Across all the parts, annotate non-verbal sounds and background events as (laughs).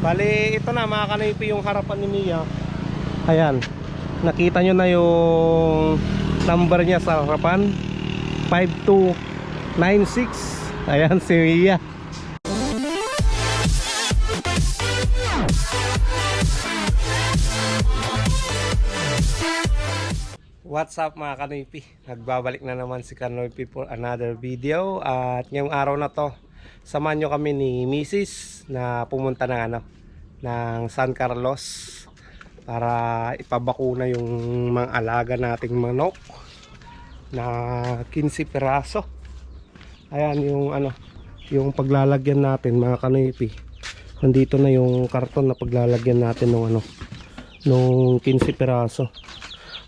Bali, ito na mga yung harapan ni Mia. Ayan. Nakita nyo na yung number niya sa harapan. 5296. Ayan si Mia. What's up mga kanipi? Nagbabalik na naman si Kanoypi for another video At ngayong araw na to Samahan nyo kami ni Mrs. na pumunta ng ano ng San Carlos para ipabakuna yung mga alaga nating manok na 15 piraso. Ayan yung ano yung paglalagyan natin mga kanipi. Nandito na yung karton na paglalagyan natin ng ano nung 15 piraso.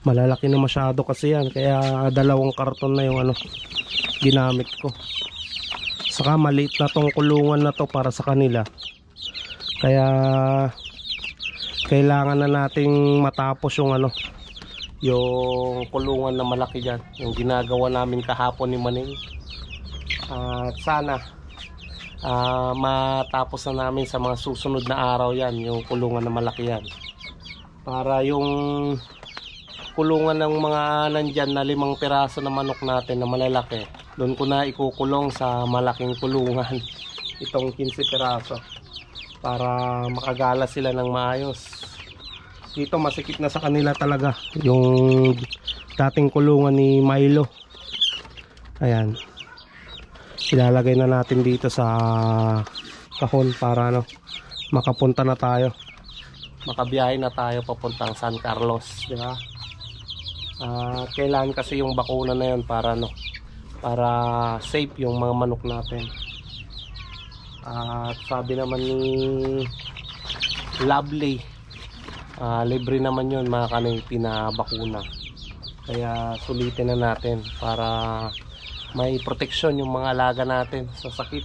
Malalaki na masyado kasi yan kaya dalawang karton na yung ano ginamit ko saka maliit na tong kulungan na to para sa kanila. Kaya kailangan na nating matapos yung ano yung kulungan na malaki dyan. Yung ginagawa namin kahapon ni Maning at sana ah, matapos na namin sa mga susunod na araw yan yung kulungan na malaki yan. Para yung kulungan ng mga nandyan na limang piraso na manok natin na malalaki doon ko na ikukulong sa malaking kulungan (laughs) itong 15 piraso para makagala sila ng maayos. Dito masikip na sa kanila talaga yung dating kulungan ni Milo. Ayan. Ilalagay na natin dito sa kahon para ano makapunta na tayo. Makabiyahe na tayo papuntang San Carlos di ba? Ah, kailangan kasi yung bakuna na yun para ano para safe yung mga manok natin. At sabi naman ni Lovely ah, libre naman yun mga kanipi na kaya sulitin na natin para may proteksyon yung mga alaga natin sa sakit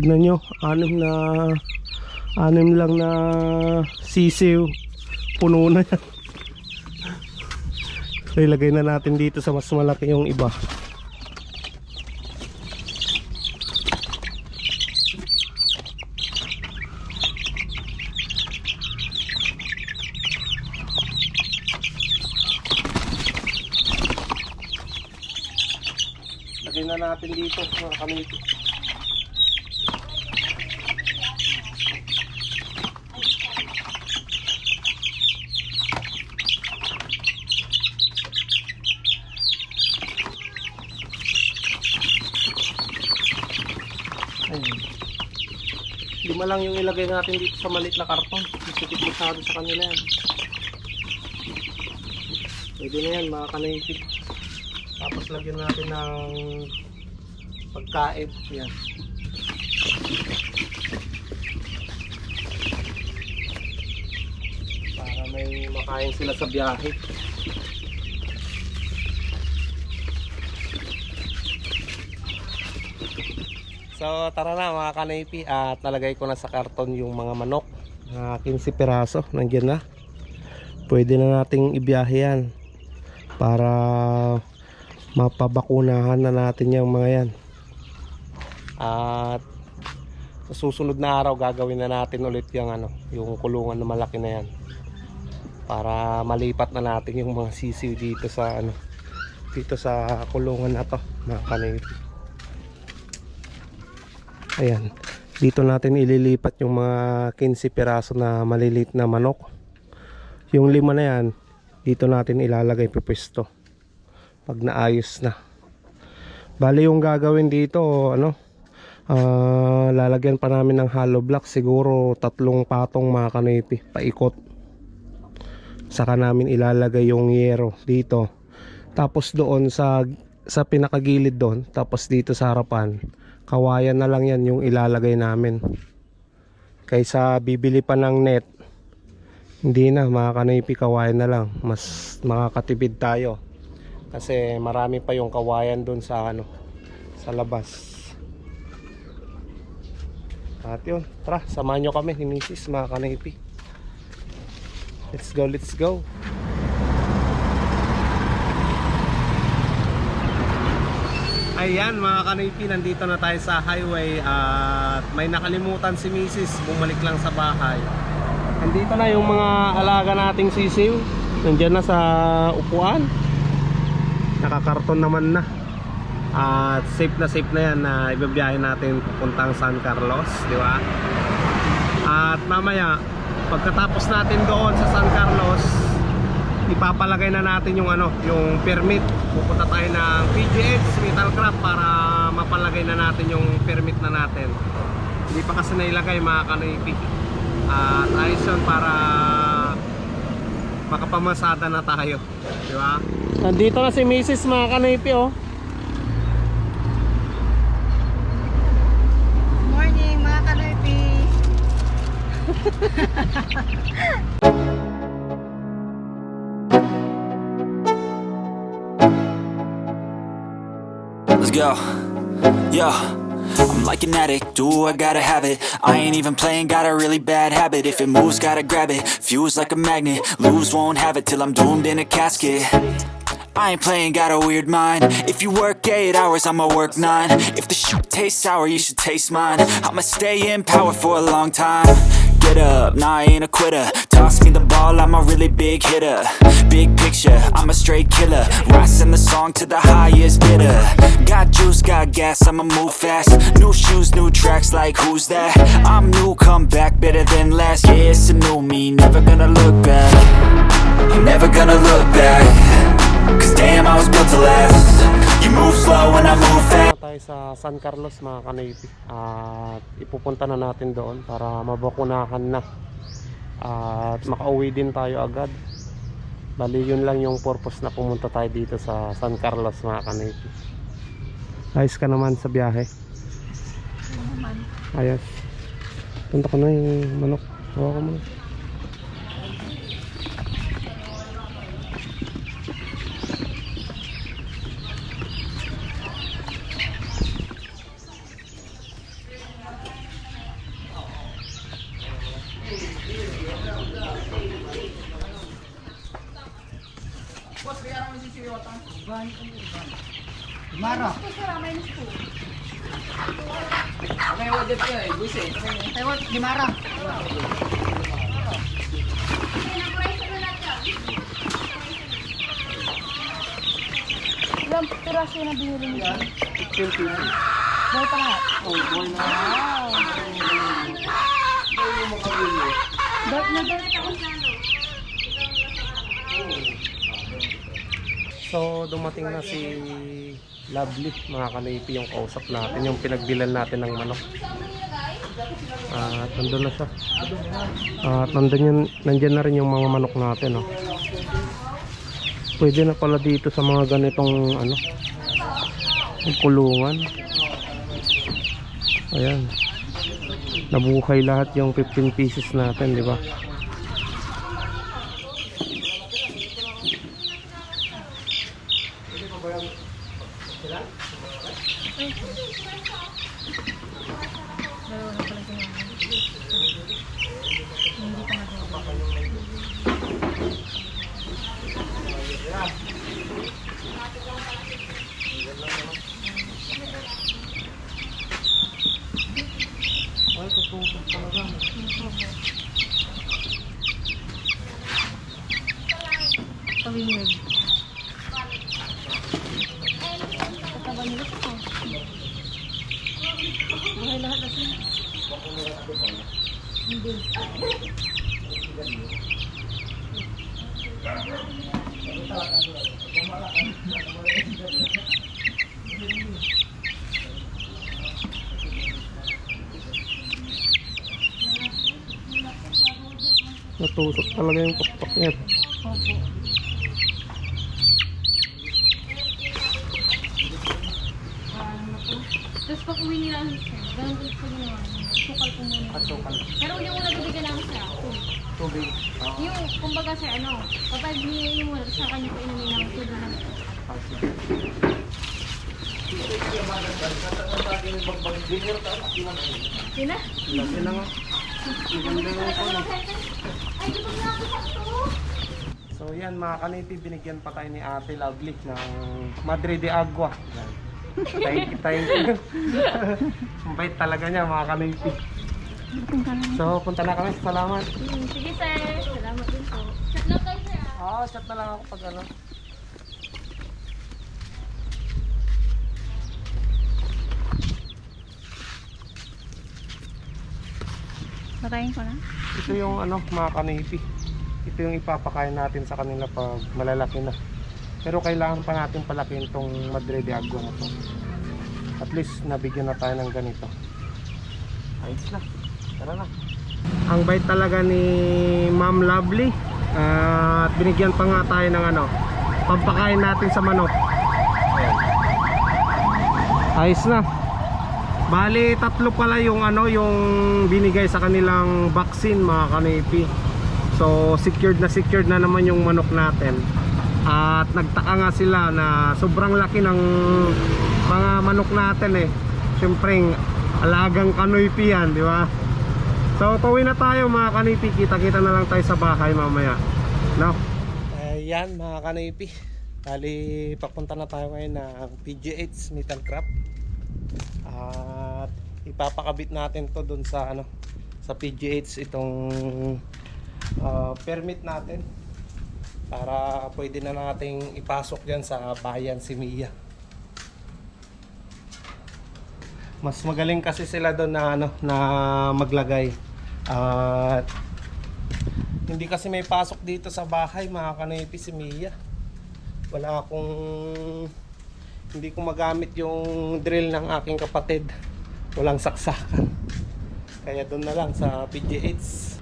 tignan nyo anim na anim lang na sisiw. Puno na yan. (laughs) So ilagay na natin dito sa mas malaki yung iba lagay na natin dito mga kamiti Ayun. Lima lang yung ilagay natin dito sa maliit na karton. Masipit masyado sa kanila yan. Pwede na yan mga kanaipit. Tapos lagyan natin ng pagkain. Yan. Para may makain sila sa biyahe. So tara na mga kanaypi. At nalagay ko na sa karton yung mga manok. Na 15 piraso. Nandiyan na. Pwede na nating ibiyahe yan. Para mapabakunahan na natin yung mga yan. At sa susunod na araw gagawin na natin ulit yung ano yung kulungan na malaki na yan. Para malipat na natin yung mga sisiw dito sa ano dito sa kulungan na to mga kanaypi Ayan. Dito natin ililipat yung mga 15 piraso na maliliit na manok. Yung lima na yan, dito natin ilalagay pwesto. Pag naayos na. Bali yung gagawin dito, ano, ah, lalagyan pa namin ng hollow block. Siguro tatlong patong mga kanipi, paikot. Saka namin ilalagay yung yero dito. Tapos doon sa sa pinakagilid doon, tapos dito sa harapan, kawayan na lang yan yung ilalagay namin kaysa bibili pa ng net hindi na mga kawayan na lang mas makakatipid tayo kasi marami pa yung kawayan dun sa ano sa labas At yun, tara, samahan nyo kami ni Mrs. mga kanipi. Let's go, let's go. Ayan mga kanipi, nandito na tayo sa highway at may nakalimutan si Mrs. Bumalik lang sa bahay. Nandito na yung mga alaga nating sisiw. Nandiyan na sa upuan. Nakakarton naman na. At safe na safe na yan na ibibiyahin natin papuntang San Carlos, di ba? At mamaya, pagkatapos natin doon sa San Carlos, ipapalagay na natin yung ano, yung permit. Pupunta tayo ng PGX Metalcraft para mapalagay na natin yung permit na natin. Hindi pa kasi nailagay mga kanoipi. At ayos yun para makapamasada na tayo. Di ba? Nandito na si Mrs. mga kanoipi oh. Morning mga kanoypi! (laughs) Let's go. Yo. I'm like an addict, do I gotta have it? I ain't even playing, got a really bad habit. If it moves, gotta grab it, fuse like a magnet Lose, won't have it till I'm doomed in a casket. I ain't playing, got a weird mind. If you work 8 hours, I'ma work 9 If the shit tastes sour, you should taste mine. I'ma stay in power for a long time. Get up, nah I ain't a quitter. Toss me the ball, I'm a really big hitter. Big picture, I'm a straight killer. Rising the song to the highest bidder. Got juice, got gas, I'ma move fast. New shoes, new tracks, like who's that? I'm new, come back, better than last Yeah, it's a new me, never gonna look back. I'm never gonna look back. Cause damn, I was built to last. You move slow and I move fast. Tayo sa San Carlos mga at ipupunta na natin doon para mabakunahan na at makauwi din tayo agad. Bali yun lang yung purpose na pumunta tayo dito sa San Carlos mga kanipi ayos ka naman sa biyahe. Ayos. Punta ko na yung manok. Hawa ko muna Ewan, Dimara. Ilang piraso na binili niyo? Boy pa lahat? oh boy na Wow! Dark na dark ako. So dumating na si Lovely. Mga kanipi yung kausap natin yung pinagbilan natin ng manok. At nandun na siya. At nandun yun, nandyan na rin yung mga manok natin oh. pwede na pala dito sa mga ganitong ano kulungan. Ayan. Nabuhay lahat yung 15 pieces natin di ba ay tutusok talaga Tawingid. Kataba nila ito. Buhay lahat na sila. Hindi. natusok talaga yung pakpak niya Opo. Tapos pag uwi nila, ganun ko po ginawa. Sukal ko muna. sukal. Pero yung una bibigyan namin sila, tubig. tubig Yung, kumbaga sir, ano, kapag niya yung muna, sa kanya po inumin ng tubig na Sina? Laki na nga. Maganda nga po. Ay, So yan mga kanipi, binigyan pa tayo ni Ate Lovely ng Madre de Agua. Yan. Thank you, thank you. (laughs) Ang bait talaga niya mga kanipi. So punta na kami, salamat. Sige sir. Salamat din po. Chat lang kayo sir ah. Oo, chat na lang ako pag ano. Patayin ko na. Ito yung ano, mga kanipi. Ito yung ipapakain natin sa kanila pag malalaki na. Pero kailangan pa natin palakihin tong Madre de Agua na to. At least nabigyan na tayo ng ganito. Ayos na. Tara na. Ang bait talaga ni Ma'am Lovely. Ah, at binigyan pa nga tayo ng ano, pampakain natin sa manok. Ayos na. Bali, tatlo pala yung ano, yung binigay sa kanilang vaccine mga kanipi. So, secured na secured na naman yung manok natin. At nagtaka nga sila na sobrang laki ng mga manok natin eh. Siyempre, alagang kanoypi yan, di ba? So, pauwi na tayo mga kanipi. Kita-kita na lang tayo sa bahay mamaya. No? Ayan mga kanipi. Bali, papunta na tayo ngayon ng PGH Meet and Craft at ipapakabit natin to dun sa ano sa PGH itong ah, permit natin para pwede na nating ipasok diyan sa bayan si Mia. Mas magaling kasi sila doon na ano na maglagay. At hindi kasi may pasok dito sa bahay mga kanipi si Mia. Wala akong hindi ko magamit yung drill ng aking kapatid. Walang saksakan. Kaya doon na lang sa PGH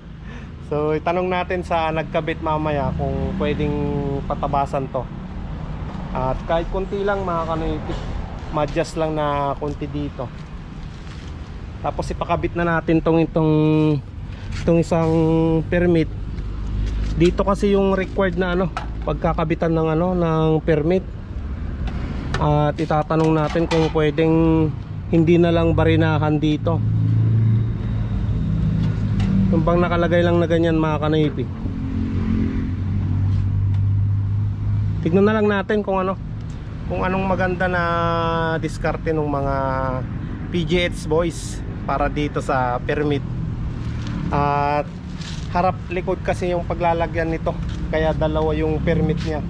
so itanong natin sa nagkabit mamaya kung pwedeng patabasan to. At kahit konti lang mga madjust lang na konti dito. Tapos ipakabit na natin tong itong itong isang permit. Dito kasi yung required na ano pagkakabitan ng ano ng permit. At itatanong natin kung pwedeng hindi na lang barinahan dito yung bang nakalagay lang na ganyan mga kanipi tignan na lang natin kung ano. Kung anong maganda na diskarte ng mga PGH boys para dito sa permit at harap likod kasi yung paglalagyan nito. Kaya dalawa yung permit niya.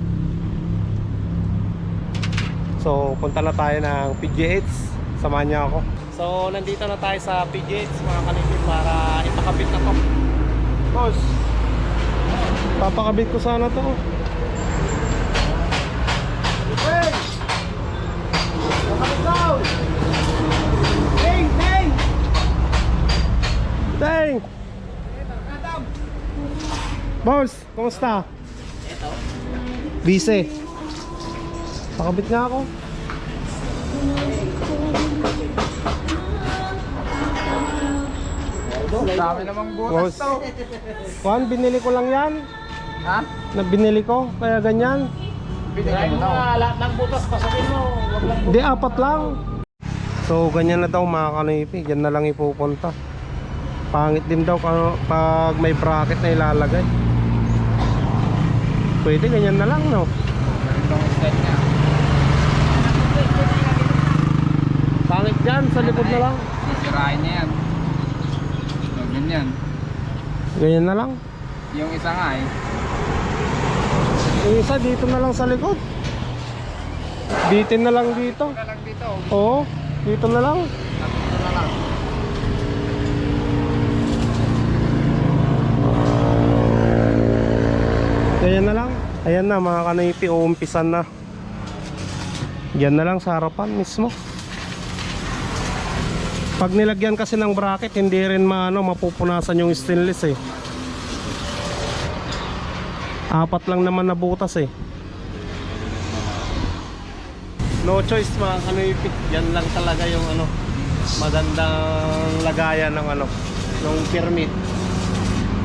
So, punta na tayo ng PGH. Samahan niyo ako. So, nandito na tayo sa PGH mga kanipin para ipakabit na to. Boss, papakabit ko sana to. Hey! Pakabit daw! Ding! Ding! Ding! Boss, kumusta? Ito. Busy. Pakabit nga ako. Dami namang butas to. Juan, binili ko lang yan. Ha? Na binili ko, kaya ganyan. Binigay mo na. lahat ng butas, pasakin mo. Hindi, apat lang. So, ganyan na daw mga kanipi. Diyan na lang ipupunta. Pangit din daw kano- pag may bracket na ilalagay. Pwede, ganyan na lang, no? Ganitong style niya. Pangit dyan, sa likod na lang. Sisirain niya yan. So, ganyan. Ganyan na lang. Yung isa nga eh. Yung isa, dito na lang sa likod. Bitin na lang dito. Ito lang dito. Oo, dito na lang. Dito na lang. Ganyan na lang. Ayan na mga kanipi, uumpisan na. Yan na lang sa harapan mismo. Pag nilagyan kasi ng bracket, hindi rin maano, mapupunasan yung stainless eh. Apat lang naman na butas eh. No choice mga kanipi. Yan lang talaga yung ano, magandang lagayan ng ano, ng permit.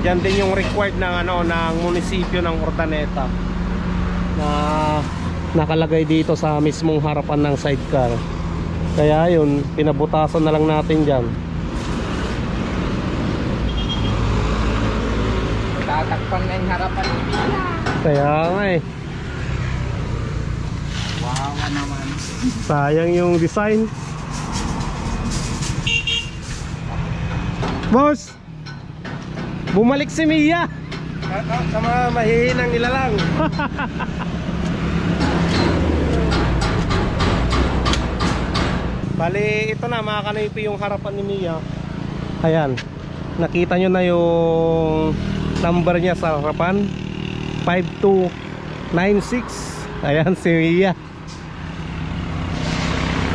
Yan din yung required ng ano ng munisipyo ng Hortaneta na nakalagay dito sa mismong harapan ng sidecar kaya yun pinabutasan na lang natin dyan. Tatakpan na yung harapan. Ng bila kaya nga eh. Wawa ano naman sayang yung design. Boss! Bumalik si Mia! Sa mga mahihinang nilalang. (laughs) Bali, ito na mga kanipi yung harapan ni Mia. Ayan. Nakita nyo na yung number niya sa harapan. 5296. Ayan si Mia.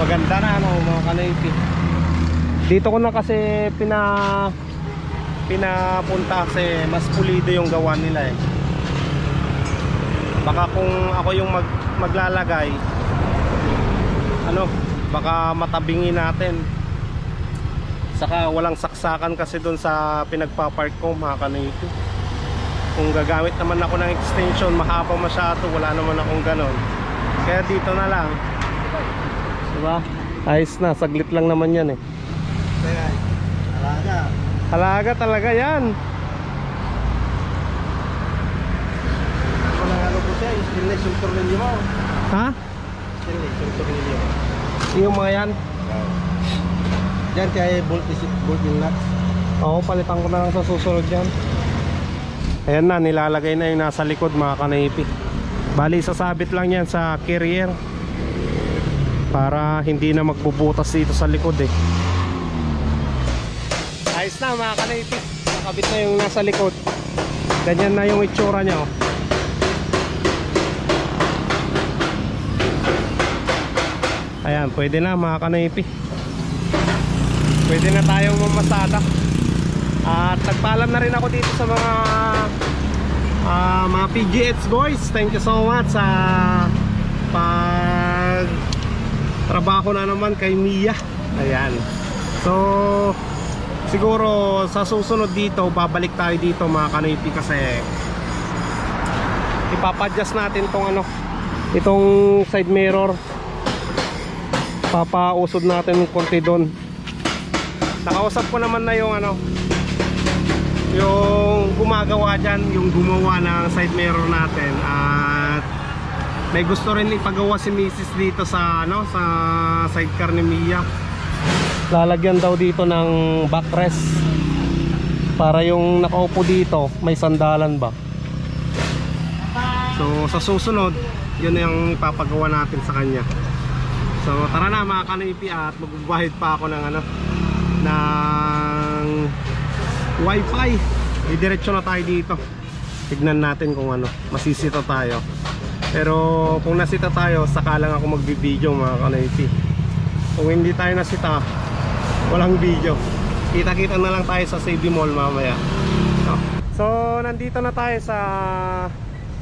Maganda na ano mga kanipi. Dito ko na kasi pina pinapunta kasi mas pulido yung gawa nila eh. Baka kung ako yung mag, maglalagay ano, baka matabingin natin. Saka walang saksakan kasi doon sa pinagpapark ko mga kanipi. Kung gagamit naman ako ng extension, mahaba masyado, wala naman akong ganon. Kaya dito na lang. Diba? Ayos na, saglit lang naman yan eh. Kaya, alaga. Halaga talaga yan. Walang ano po siya, stainless yung tornilyo mo. Ha? Stainless yung tornilyo mo. Yung mga yan? Diyan kaya bolt is bolt yung nuts. Oo, palitan ko na lang sa susunod yan. Ayan na, nilalagay na yung nasa likod mga kanaipi. Bali, sasabit lang yan sa carrier. Para hindi na magbubutas dito sa likod eh. Ayos na mga kanaipi. Nakabit na yung nasa likod. Ganyan na yung itsura niya oh. Ayan, pwede na mga kanaipi. Pwede na tayong mamasada. At nagpaalam na rin ako dito sa mga ah, mga PGH boys. Thank you so much sa pag trabaho na naman kay Mia. Ayan. So siguro sa susunod dito babalik tayo dito mga kanipi kasi ipapadjust natin tong ano itong side mirror papausod natin ng konti doon. Nakausap ko naman na yung ano yung gumagawa dyan yung gumawa ng side mirror natin. At may gusto rin ipagawa si Mrs. dito sa ano sa sidecar ni Mia. Lalagyan daw dito ng backrest para yung nakaupo dito may sandalan ba? So sa susunod yun yung ipapagawa natin sa kanya so tara na mga kanipi at magbabahid pa ako ng ano ng wifi. Didiretso na tayo dito. Tignan natin kung ano masisita tayo. Pero kung nasita tayo saka lang ako magbibideo mga kanipi. Kung hindi tayo nasita walang video. Kita kita na lang tayo sa CB Mall mamaya. No? so nandito na tayo sa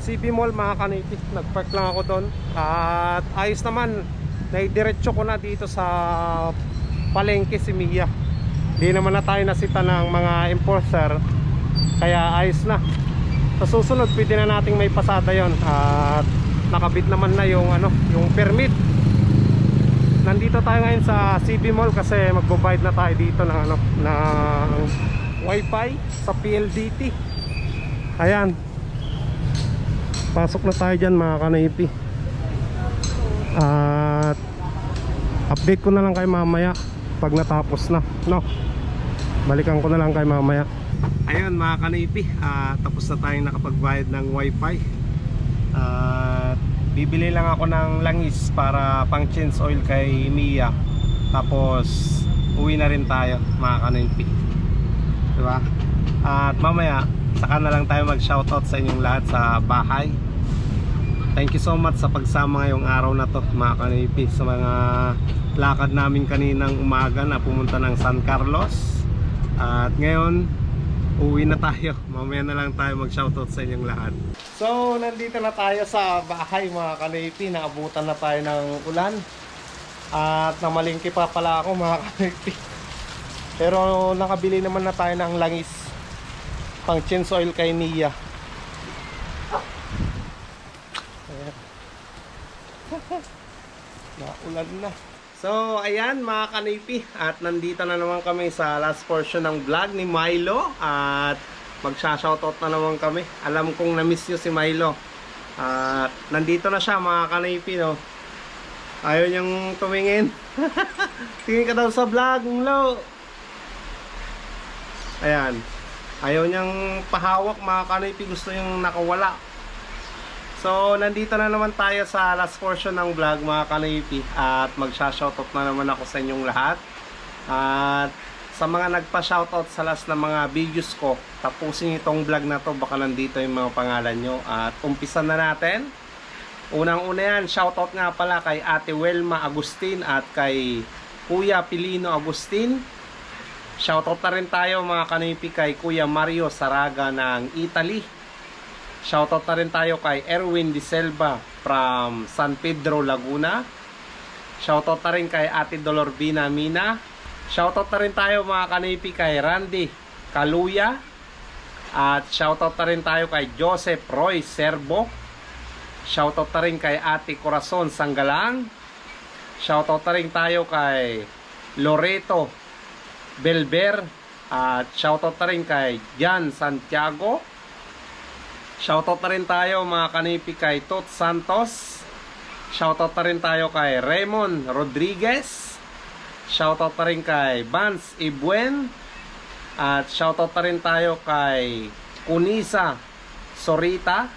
CB Mall mga kanipi. Nagpark lang ako doon. At ayos naman naidiretso ko na dito sa palengke si Mia. Di naman na tayo nasita ng mga enforcer kaya ayos na. Sa susunod pwede na nating may pasada yon. At nakabit naman na yung ano yung permit. Nandito tayo ngayon sa CB Mall kasi magbabayad na tayo dito ng ano ng wifi sa PLDT ayan. Pasok na tayo dyan mga kanaipi at update ko na lang kay mamaya pag natapos na. No? Balikan ko na lang kay mamaya. Ayun mga kanaipi ah, tapos na tayong nakapagbayad ng wifi. At bibili lang ako ng langis para pang change oil kay Mia. Tapos uwi na rin tayo mga kanaipi diba? At mamaya saka na lang tayo mag shoutout sa inyong lahat sa bahay Thank you so much sa pagsama ngayong araw na to mga kanipi sa mga lakad namin kaninang umaga na pumunta ng San Carlos. At ngayon uwi na tayo. (laughs) Mamaya na lang tayo mag shoutout sa inyong lahat. So nandito na tayo sa bahay mga kanipi. Naabutan na tayo ng ulan. At namalingki pa pala ako mga (laughs) kanipi. Pero nakabili naman na tayo ng langis. Pang change oil kay Nia (laughs) Naulan na. So, ayan mga kanipi. At nandito na naman kami sa last portion ng vlog ni Milo. At magsha-shoutout na naman kami. Alam kong na-miss nyo si Milo. At nandito na siya mga kanaypi no. Ayaw niyang tumingin. (laughs) Tingin ka daw sa vlog, Lo. Ayan. Ayaw niyang pahawak mga kanaypi. Gusto niyang nakawala. So, nandito na naman tayo sa last portion ng vlog mga kanaypi. At magsha-shoutout na naman ako sa inyong lahat. At sa mga nagpa-shoutout sa last na mga videos ko, tapusin itong vlog na to. Baka nandito yung mga pangalan nyo. At umpisan na natin. Unang-una yan, shoutout nga pala kay Ate Welma Agustin at kay Kuya Pilino Agustin. Shoutout na rin tayo mga kanipi kay Kuya Mario Saraga ng Italy. Shoutout na rin tayo kay Erwin Di Selva from San Pedro, Laguna. Shoutout na rin kay Ate Dolorbina Mina. Shoutout na rin tayo mga kanipi kay Randy Kaluya. At shoutout na rin tayo kay Joseph Roy Serbo. Shoutout na rin kay Ate Corazon Sanggalang. Shoutout na rin tayo kay Loreto Belber. At shoutout na rin kay Jan Santiago. Shoutout na rin tayo mga kanipi kay Tot Santos. Shoutout na rin tayo kay Raymond Rodriguez. Shoutout na rin kay Vance Ibuen. At shoutout na rin tayo kay Kunisa Sorita.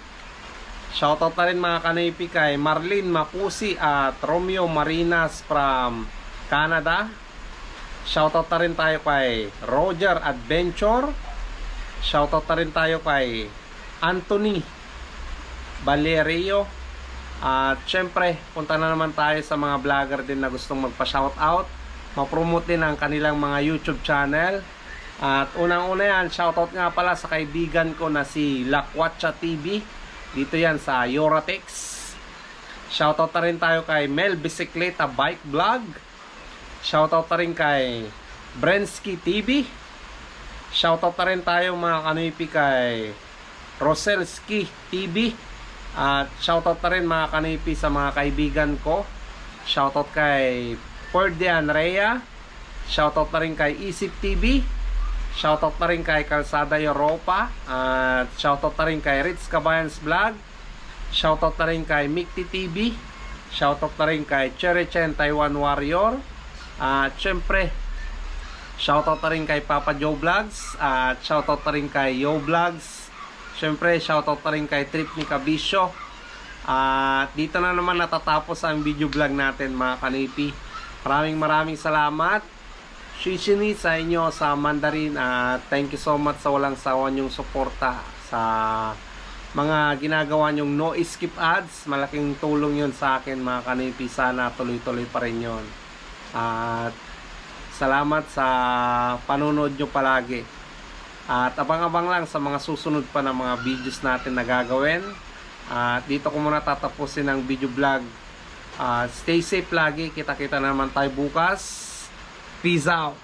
Shoutout na rin mga kanipi kay Marlene Mapusi at Romeo Marinas from Canada. Shoutout na rin tayo kay Roger Adventure. Shoutout na rin tayo kay Anthony Valerio. At syempre, punta na naman tayo sa mga vlogger din na gustong magpa-shoutout. Ma-promote din ang kanilang mga YouTube channel. At unang-una yan, shoutout nga pala sa kaibigan ko na si Lakwatcha TV. Dito yan sa Yoratex. Shoutout na rin tayo kay Mel Bicicleta Bike Vlog. Shoutout na rin kay Brensky TV. Shoutout na rin tayo mga kanipi kay Roselski TV. At shoutout na rin mga kanipi sa mga kaibigan ko. Shoutout kay Ferdian Rea. Shoutout na rin kay Isip TV. Shoutout na rin kay Calzada Europa. At shoutout na rin kay Ritz Cabayans Vlog. Shoutout na rin kay Mikti TV. Shoutout na rin kay Cherry Chen Taiwan Warrior. At syempre, shoutout na rin kay Papa Joe Vlogs. At shoutout na rin kay Yo Vlogs. Syempre, shoutout na rin kay Trip ni Kabisyo. At dito na naman natatapos ang video vlog natin mga kanipi. Maraming maraming salamat. Shishini sa inyo sa Mandarin at thank you so much sa walang sawa niyong suporta sa mga ginagawa niyong no skip ads. Malaking tulong yun sa akin mga kanipi. Sana tuloy-tuloy pa rin yun. At salamat sa panonood nyo palagi. At abang-abang lang sa mga susunod pa ng mga videos natin na gagawin. At dito ko muna tatapusin ang video vlog. At stay safe lagi. Kita-kita naman tayo bukas. Peace out.